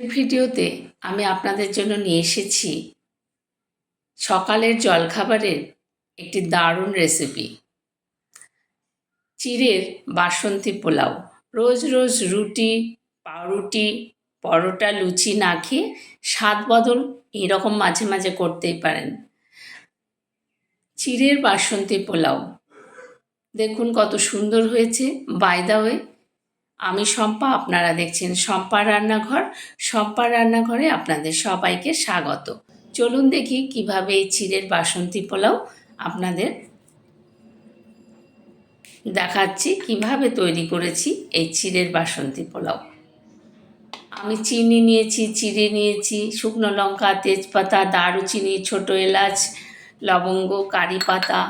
ভিডিওতে আমি আপনাদের জন্য নিয়ে এসেছি সকালের জলখাবারের একটি দারুণ রেসিপি চিড়ের বাসন্তী পোলাও। রোজ রোজ রুটি, পাউরুটি, পরোটা, লুচি না খেয়ে স্বাদ বদল এরকম মাঝে মাঝে করতেই পারেন। চিড়ের বাসন্তী পোলাও। দেখুন কত সুন্দর হয়েছে। বাইদা ওয়ে আমি শম্পা, আপনারা দেখছেন শম্পা রান্নাঘর। শম্পা রান্নাঘরে আপনাদের সবাইকে স্বাগত। চলুন দেখি কীভাবে এই চিড়ের বাসন্তী পোলাও আপনাদের দেখাচ্ছি, কীভাবে তৈরি করেছি এই চিড়ের বাসন্তী পোলাও। আমি চিনি নিয়েছি, চিড়ে নিয়েছি, শুকনো লঙ্কা, তেজপাতা, দারুচিনি, ছোটো এলাচ, লবঙ্গ, কারি পাতা,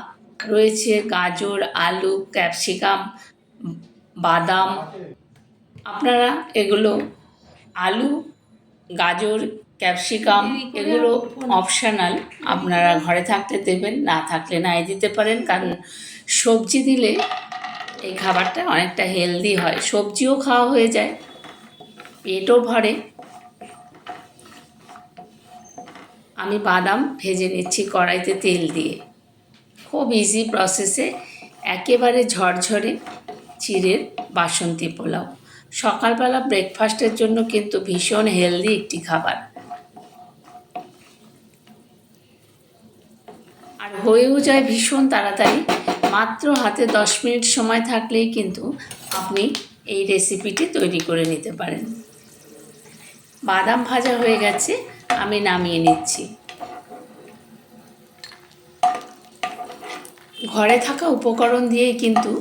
রয়েছে গাজর, আলু, ক্যাপসিকাম, বাদাম। আপনারা এগুলো আলু গাজর ক্যাপসিকাম এগুলো অপশানাল আপনারা ঘরে থাকতে দেবেন না থাকলে নাই দিতে পারেন কারণ সবজি দিলে এই খাবারটা অনেকটা হেলদি হয়। সবজিও খাওয়া হয়ে যায় পেটও ভরে। আমি বাদাম ভেজে নিচ্ছি কড়াইতে তেল দিয়ে। খুব ইজি প্রসেসে একেবারে ঝরঝরে চিড়ের বাসন্তী পোলাও। সকালবেলা ব্রেকফাস্টের জন্য কিন্তু ভীষণ হেলদি একটি খাবার। আর হয়েও যায় ভীষণ তাড়াতাড়ি, মাত্র হাতে দশ মিনিট সময় থাকলেই কিন্তু আপনি এই রেসিপিটি তৈরি করে নিতে পারেন। বাদাম ভাজা হয়ে গেছে, আমি নামিয়ে নিচ্ছি। ঘরে থাকা উপকরণ দিয়েই কিন্তু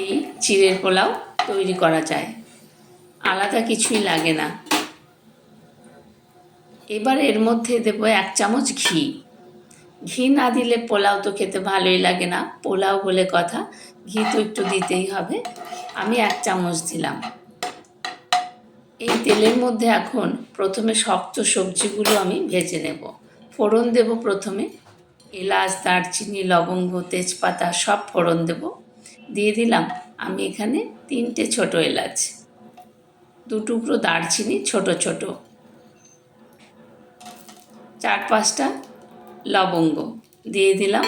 এই চিড়ের পোলাও তৈরি করা যায়। আলাদা কিছুই লাগে না। এবার এর মধ্যে দেবো এক চামচ ঘি। ঘি না দিলে পোলাও তো খেতে ভালোই লাগে না। পোলাও বলে কথা। ঘি তো একটু দিতেই হবে। আমি এক চামচ দিলাম। এই তেলের মধ্যে এখন প্রথমে শক্ত সবজিগুলো আমি ভেজে নেব। ফোড়ন দেব প্রথমে। এলাচ, দারচিনি, লবঙ্গ, তেজপাতা সব ফোড়ন দেব। দিয়ে দিলাম। আমি এখানে তিনটে ছোট এলাচ, দু টুকরো দারচিনি, ছোট ছোট। চার পাঁচটা লবঙ্গ দিয়ে দিলাম।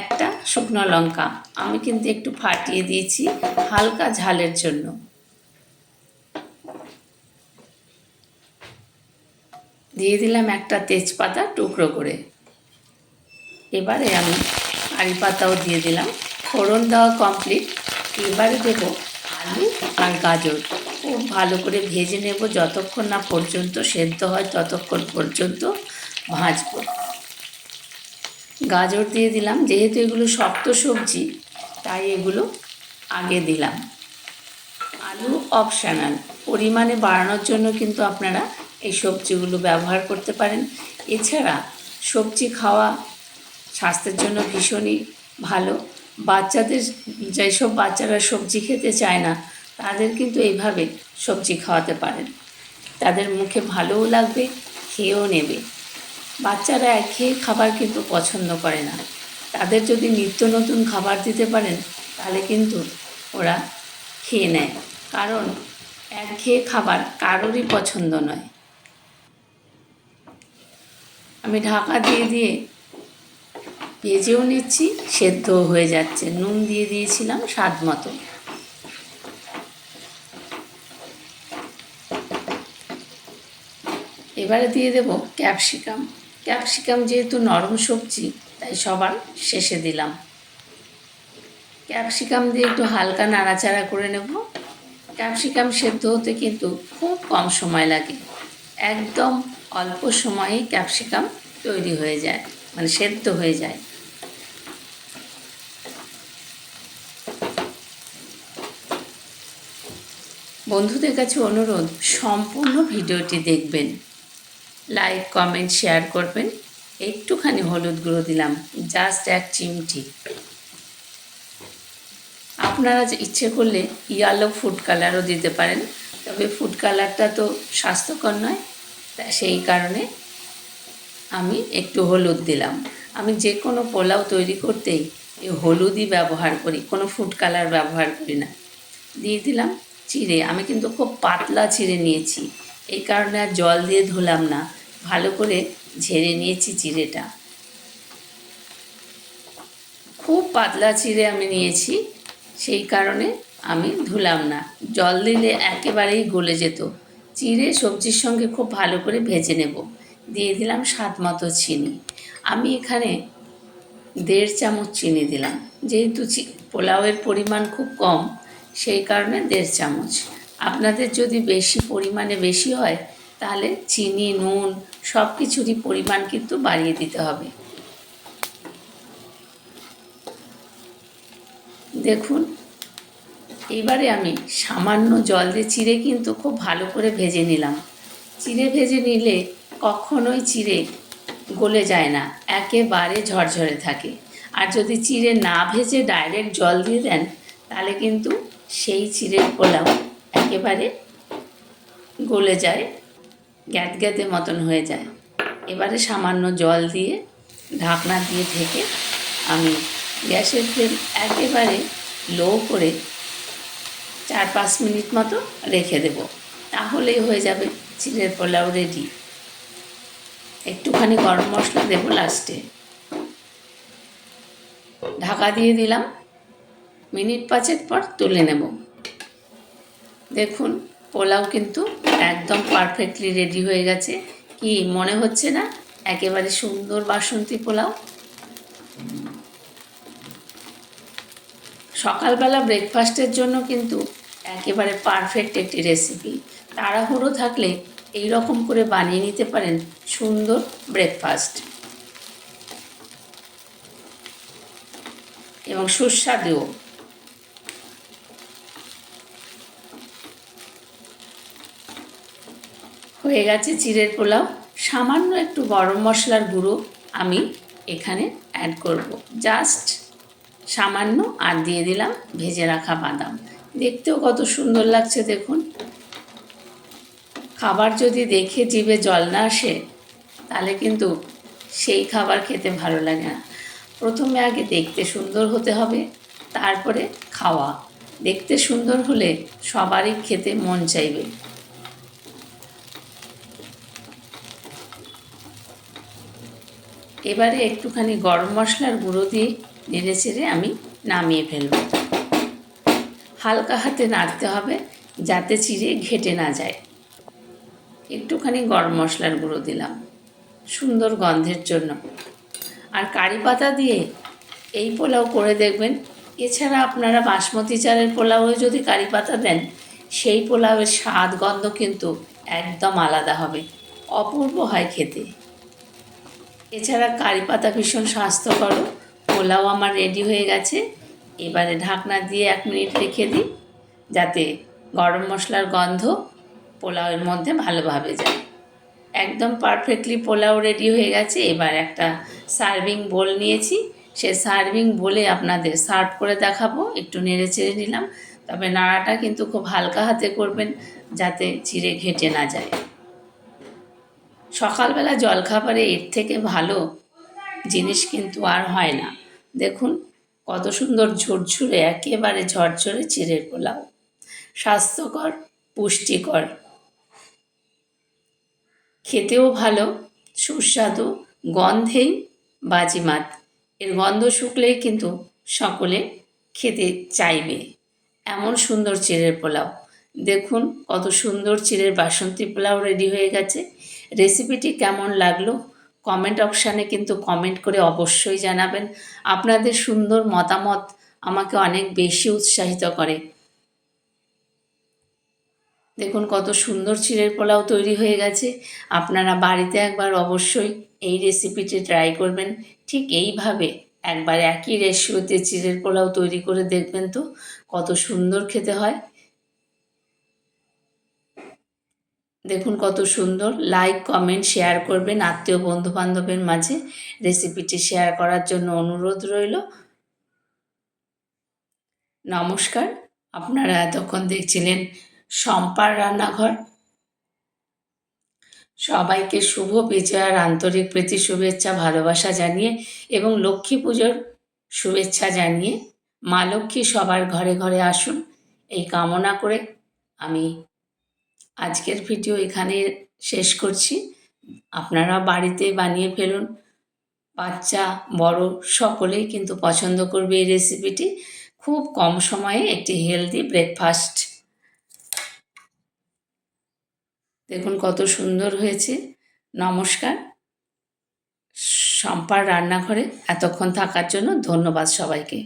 একটা শুকনো লঙ্কা। আমি কিন্তু একটু ফাটিয়ে দিয়েছি হালকা ঝালের জন্য। দিয়ে দিলাম একটা তেজপাতা টুকরো করে। এবারে আমি কারি পাতাও দিয়ে দিলাম। ফোড়ন দেওয়া কমপ্লিট এবারে দেবো আলু আর গাজর। খুব ভালো করে ভেজে নেব যতক্ষণ না পর্যন্ত সেদ্ধ হয় ততক্ষণ পর্যন্ত ভাজবো। গাজর দিয়ে দিলাম, যেহেতু এগুলো শক্ত সবজি, তাই এগুলো আগে দিলাম। আলু অপশানাল পরিমাণে বাড়ানোর জন্য কিন্তু আপনারা এই সবজিগুলো ব্যবহার করতে পারেন। এছাড়া সবজি খাওয়া স্বাস্থ্যের জন্য ভীষণই ভালো। বাচ্চাদের যেসব বাচ্চারা সবজি খেতে চায় না, তাদের কিন্তু এইভাবে সবজি খাওয়াতে পারেন। তাদের মুখে ভালোও লাগবে, খেয়েও নেবে। বাচ্চারা একঘেয়ে খাবার কিন্তু পছন্দ করে না। তাদের যদি নিত্য নতুন খাবার দিতে পারেন, তাহলে কিন্তু ওরা খেয়ে নেয়। কারণ একঘেয়ে খাবার কারোরই পছন্দ নয়। আমি ঢাকা দিয়ে দিয়ে ভেজেও নিচ্ছি, সেদ্ধও হয়ে যাচ্ছে। নুন দিয়ে দিয়েছিলাম স্বাদ মতো। এবারে দিয়ে দেব ক্যাপসিকাম। ক্যাপসিকাম যেহেতু নরম সবজি, তাই সবার শেষে দিলাম। ক্যাপসিকাম দিয়ে একটু হালকা নাড়াচাড়া করে নেব। ক্যাপসিকাম সেদ্ধ হতে কিন্তু খুব কম সময় লাগে। একদম অল্প সময়ে ক্যাপসিকাম তৈরি হয়ে যায় মানে সেদ্ধ হয়ে যায়। বন্ধুদের কাছে অনুরোধ, সম্পূর্ণ ভিডিওটি দেখবেন। লাইক কমেন্ট শেয়ার করবেন। একটুখানি হলুদ গুঁড়ো দিলাম জাস্ট এক চিমটি। আপনারা ইচ্ছে করলে ইয়ালো ফুড কালারও দিতে পারেন, তবে ফুড কালারটা তো স্বাস্থ্যকর নয়, তা সেই কারণে আমি একটু হলুদ দিলাম। আমি যে কোনো পোলাও তৈরি করতেই এই হলুদই ব্যবহার করি, কোনো ফুড কালার ব্যবহার করি না। দিয়ে দিলাম চিড়ে, আমি কিন্তু খুব পাতলা চিড়ে নিয়েছি। এই কারণে আর জল দিয়ে ধুলাম না, ভালো করে ঝেড়ে নিয়েছি চিড়েটা। খুব পাতলা চিড়ে আমি নিয়েছি, সেই কারণে আমি ধুলাম না। জল দিলে একেবারেই গলে যেত। চিড়ে সবজির সঙ্গে খুব ভালো করে ভেজে নেব। দিয়ে দিলাম স্বাদ মতো চিনি। আমি এখানে দেড় চামচ চিনি দিলাম। যেহেতু পোলাওয়ের পরিমাণ খুব কম সেই কারণে দেড় চামচ। আপনাদের যদি বেশি পরিমাণে বেশি হয়, তাহলে চিনি, নুন সব কিছুরই পরিমাণ কিন্তু বাড়িয়ে দিতে হবে। দেখুন, এবারে আমি সামান্য জল দিয়ে চিড়ে কিন্তু খুব ভালো করে ভেজে নিলাম। চিড়ে ভেজে নিলে কখনোই চিড়ে গলে যায় না, একেবারে ঝরঝরে থাকে। আর যদি চিড়ে না ভেজে ডাইরেক্ট জল দিয়ে দেন, তাহলে কিন্তু সেই চিড়ের পোলাও একেবারে গলে যায় গ্যাদ গ্যাদে মতন হয়ে যায়। এবারে সামান্য জল দিয়ে ঢাকনা দিয়ে ঢেকে আমি গ্যাসের ফ্লেম একেবারে লো করে চার পাঁচ মিনিট মতো রেখে দেব। তাহলেই হয়ে যাবে চিড়ের পোলাও রেডি একটুখানি গরম মশলা দেবো লাস্টে ঢাকা দিয়ে দিলাম। মিনিট পাঁচেক পর তুলে নেব। দেখুন, পোলাও কিন্তু একদম পারফেক্টলি রেডি হয়ে গেছে। কি মনে হচ্ছে না? একেবারে সুন্দর বাসন্তী পোলাও। সকালবেলা ব্রেকফাস্টের জন্য কিন্তু একেবারে পারফেক্ট একটি রেসিপি তাড়াহুড়ো থাকলে এই রকম করে বানিয়ে নিতে পারেন সুন্দর ব্রেকফাস্ট এবং সুস্বাদুও। হয়ে গেছে চিড়ের পোলাও। সামান্য একটু গরম মশলার গুঁড়ো আমি এখানে অ্যাড করব। জাস্ট সামান্য আর দিয়ে দিলাম ভেজে রাখা বাদাম। দেখতেও কত সুন্দর লাগছে দেখুন। খাবার যদি দেখে জিভে জল না আসে, তাহলে কিন্তু সেই খাবার খেতে ভালো লাগে না। প্রথমে আগে দেখতে সুন্দর হতে হবে, তারপরে খাওয়া। দেখতে সুন্দর হলে সবারই খেতে মন চাইবে। এবারে একটুখানি গরম মশলার গুঁড়ো দিয়ে নেড়ে চেড়ে আমি নামিয়ে ফেলব। হালকা হাতে নাড়তে হবে যাতে চিড়ে ঘেটে না যায়। একটুখানি গরম মশলার গুঁড়ো দিলাম, সুন্দর গন্ধের জন্য। আর কারি পাতা দিয়ে এই পোলাও করে দেখবেন। এছাড়া আপনারা বাসমতি চালের পোলাও যদি কারি পাতা দেন, সেই পোলাওয়ের স্বাদ গন্ধ কিন্তু একদম আলাদা হবে, অপূর্ব হয় খেতে। এছাড়া কারি পাতা ভীষণ স্বাস্থ্যকর, পোলাও আমার রেডি হয়ে গেছে। এবারে ঢাকনা দিয়ে এক মিনিট রেখে দিই, যাতে গরম মশলার গন্ধ পোলাওয়ের মধ্যে ভালোভাবে যায়। একদম পারফেক্টলি পোলাও রেডি হয়ে গেছে। এবার একটা সার্ভিং বোল নিয়েছি। সে সার্ভিং বলে আপনাদের সার্ভ করে দেখাবো। একটু নেড়ে চেড়ে নিলাম। তবে নাড়াটা কিন্তু খুব হালকা হাতে করবেন, যাতে চিড়ে ঘেটে না যায়। সকালবেলা জলখাবারে এর থেকে ভালো জিনিস কিন্তু আর হয় না। দেখুন, কত সুন্দর ঝুরঝুরে, একেবারে ঝরঝরে চিড়ের পোলাও। স্বাস্থ্যকর, পুষ্টিকর। খেতেও ভালো, সুস্বাদু, গন্ধেই বাজিমাত। এর গন্ধ শুকলেই কিন্তু সকলে খেতে চাইবে। এমন সুন্দর চিড়ের পোলাও। দেখুন, কত সুন্দর চিড়ের বাসন্তী পোলাও রেডি হয়ে গেছে। রেসিপিটি কেমন লাগল? কমেন্ট অপশানে কিন্তু কমেন্ট করে অবশ্যই জানাবেন। আপনাদের সুন্দর মতামত আমাকে অনেক বেশি উৎসাহিত করে। দেখুন, কত সুন্দর চিড়ের পোলাও তৈরি হয়ে গেছে। আপনারা বাড়িতে একবার অবশ্যই এই রেসিপিটি ট্রাই করবেন। ঠিক এইভাবে একবার একই রেশিওতে চিড়ের পোলাও তৈরি করে দেখবেন তো কত সুন্দর খেতে হয়। দেখুন কত সুন্দর। লাইক কমেন্ট শেয়ার করবেন আত্মীয় বন্ধু বান্ধবের মাঝে। রেসিপিটি শেয়ার করার জন্য অনুরোধ রইল। নমস্কার। আপনারা এতক্ষণ দেখছিলেন শম্পার রান্নাঘর। সবাইকে শুভ বিজয়ার আন্তরিক প্রীতি, শুভেচ্ছা, ভালোবাসা জানিয়ে এবং লক্ষ্মী পুজোর শুভেচ্ছা জানিয়ে মা লক্ষ্মী সবার ঘরে ঘরে আসুন। এই কামনা করে আমি আজকের ভিডিও এখানে শেষ করছি। আপনারা বাড়িতে বানিয়ে ফেলুন। বাচ্চা, বড় সকলেই কিন্তু পছন্দ করবে এই রেসিপিটি খুব কম সময়ে একটি হেলদি ব্রেকফাস্ট দেখুন কত সুন্দর হয়েছে। নমস্কার। শম্পার রান্নাঘরে এতক্ষণ থাকার জন্য ধন্যবাদ সবাইকে।